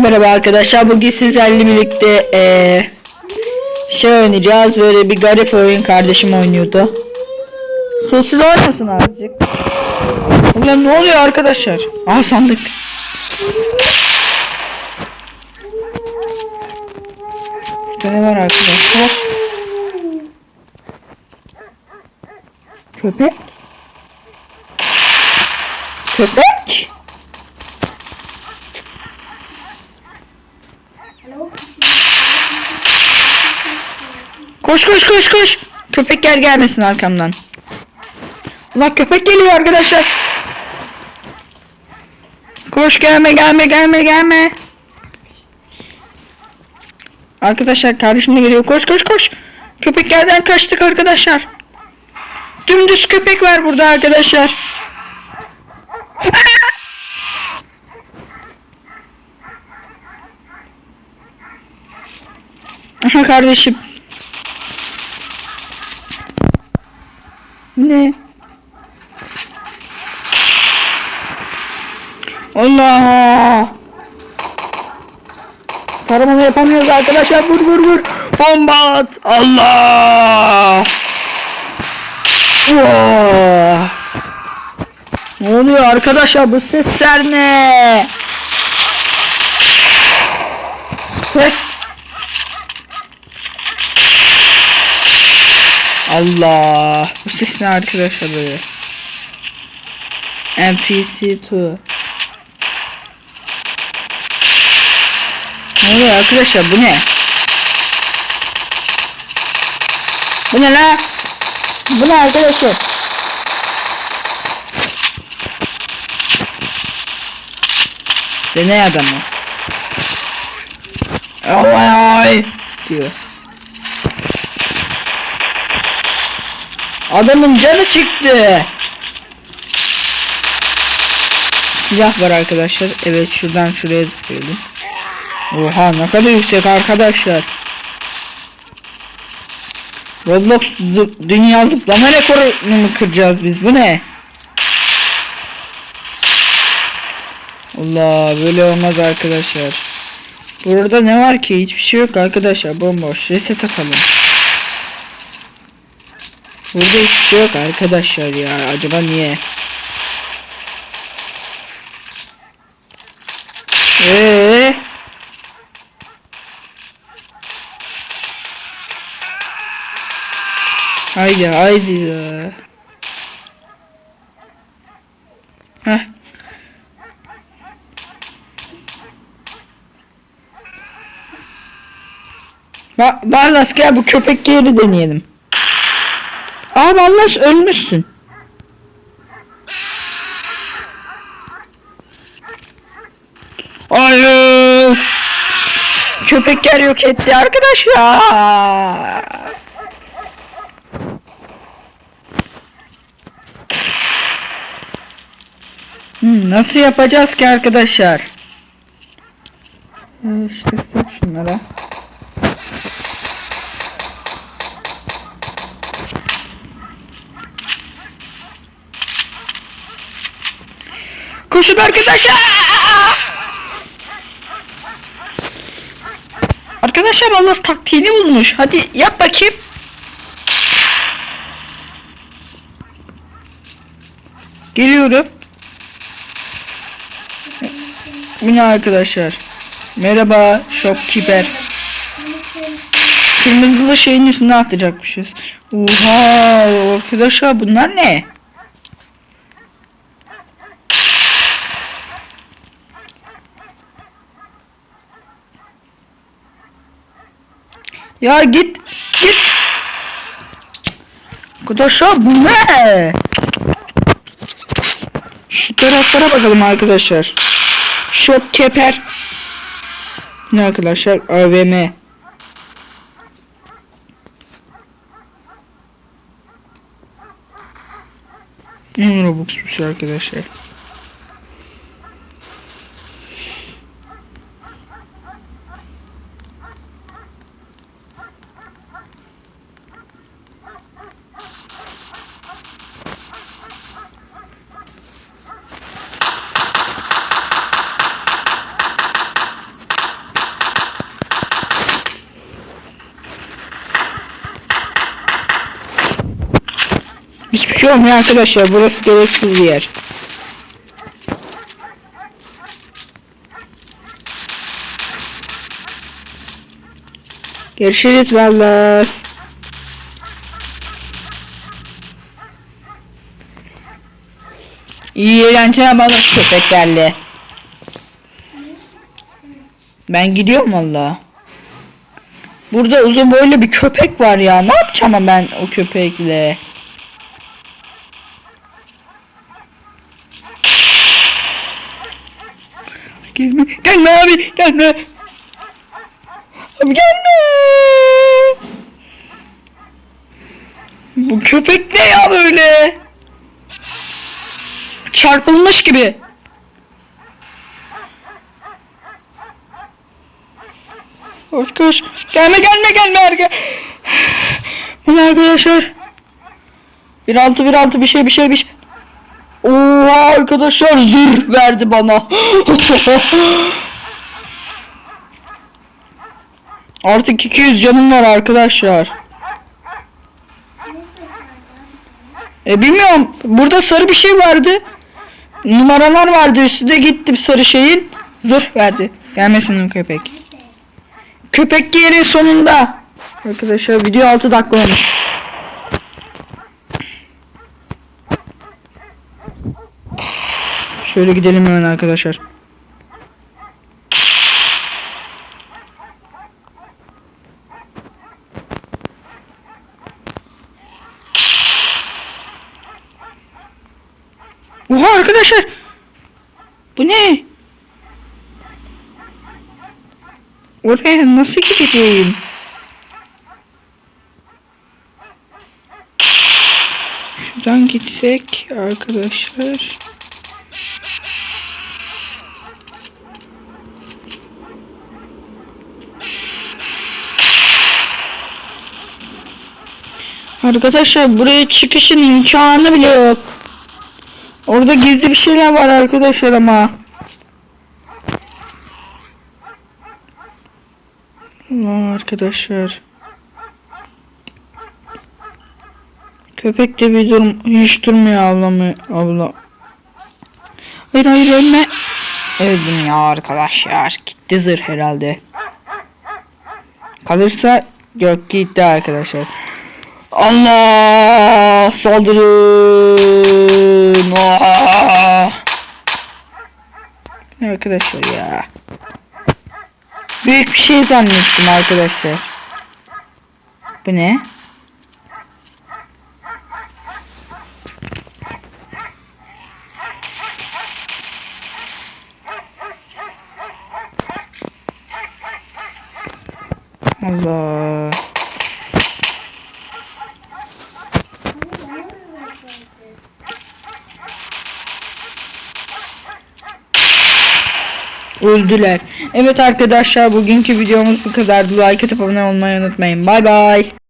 Merhaba arkadaşlar. Bugün sizlerle birlikte eee şey oynayacağız. Böyle bir garip oyun kardeşim oynuyordu. Sessiz oynasın azıcık. Ulan ne oluyor arkadaşlar? Aa sandık. Burada ne var arkadaşlar? Köpek? Köpek? Koş koş koş koş. Köpekler gelmesin arkamdan. Ulan köpek geliyor arkadaşlar. Koş gelme gelme gelme gelme. Arkadaşlar kardeşim de geliyor. Koş koş koş. Köpeklerden kaçtık arkadaşlar. Dümdüz köpek var burada arkadaşlar. Aha kardeşim. Ne? Allah! Taramalı yapamıyoruz arkadaşlar. Vur vur vur. Bomba at. Allah! Oo! Ne oluyor arkadaşlar bu sesler ne? Test. Allah. Bu ses ne arkadaşlar böyle? NPC2. Ne oluyor arkadaşlar bu ne? Bu ne la? Bu ne arkadaşlar? Deney adamı. Ay ay diyor. Adamın canı çıktı. Silah var arkadaşlar. Evet şuradan şuraya zıplayalım. Oha ne kadar yüksek arkadaşlar. Roblox zı- dünya zıplama rekorunu mu kıracağız biz bu ne? Allah böyle olmaz arkadaşlar. Burada ne var ki hiçbir şey yok arkadaşlar bomboş reset atalım. Burada hiçbir şey yok arkadaşlar ya acaba niye? Eee? Haydi haydi ya. Heh. Ba Barlas gel bu köpek geri deneyelim. Aa Barlas ölmüşsün. Hayır. Köpekler yok etti arkadaşlar. Hmm, nasıl yapacağız ki arkadaşlar? Ee, İşte şunlara. Koşun arkadaşlar! Arkadaşlar Allah taktiğini bulmuş. Hadi yap bakayım. Geliyorum. Bu ne arkadaşlar? Merhaba shopkeeper. Kırmızılı şeyin üstüne atacakmışız. Oha arkadaşlar bunlar ne? Ya git git. Arkadaşlar bu ne? Şu taraflara bakalım arkadaşlar. Shopkeeper. Ne arkadaşlar? AVM. Hmm, Robux'muş arkadaşlar. Şey olmuyor arkadaşlar. Burası gereksiz bir yer. Görüşürüz Vallas. İyi eğlenceler balık köpeklerle. Ben gidiyorum valla. Burada uzun boylu bir köpek var ya. Ne yapacağım ben o köpekle? Gelme, gelme abi, gelme. Abi gelme. Bu köpek ne ya böyle? Çarpılmış gibi. Koş koş. Gelme gelme gelme arka. Bu arkadaşlar? 1.6 1.6 bir şey bir şey bir şey. Arkadaşlar zırh verdi bana. Artık 200 canım var arkadaşlar. E bilmiyorum. Burada sarı bir şey vardı. Numaralar vardı üstünde gittim sarı şeyin. Zırh verdi. Gelmesin köpek. Köpek yeri sonunda. Arkadaşlar video 6 dakika olmuş. Şöyle gidelim hemen arkadaşlar. Oha arkadaşlar. Bu ne? Oraya nasıl gideceğim? Şuradan gitsek arkadaşlar. Arkadaşlar buraya çıkışın imkanı bile yok. Orada gizli bir şeyler var arkadaşlar ama. Allah arkadaşlar. Köpek de bir durum hiç durmuyor avlamıyor abla. Hayır hayır ölme. Öldüm ya arkadaşlar. Gitti zırh herhalde. Kalırsa gök gitti arkadaşlar. Allah saldırın. Aa! Ne arkadaşlar ya. Büyük bir şey zannettim arkadaşlar. Bu ne? Allah. Öldüler. Evet arkadaşlar bugünkü videomuz bu kadardı. Like atıp abone olmayı unutmayın. Bay bay.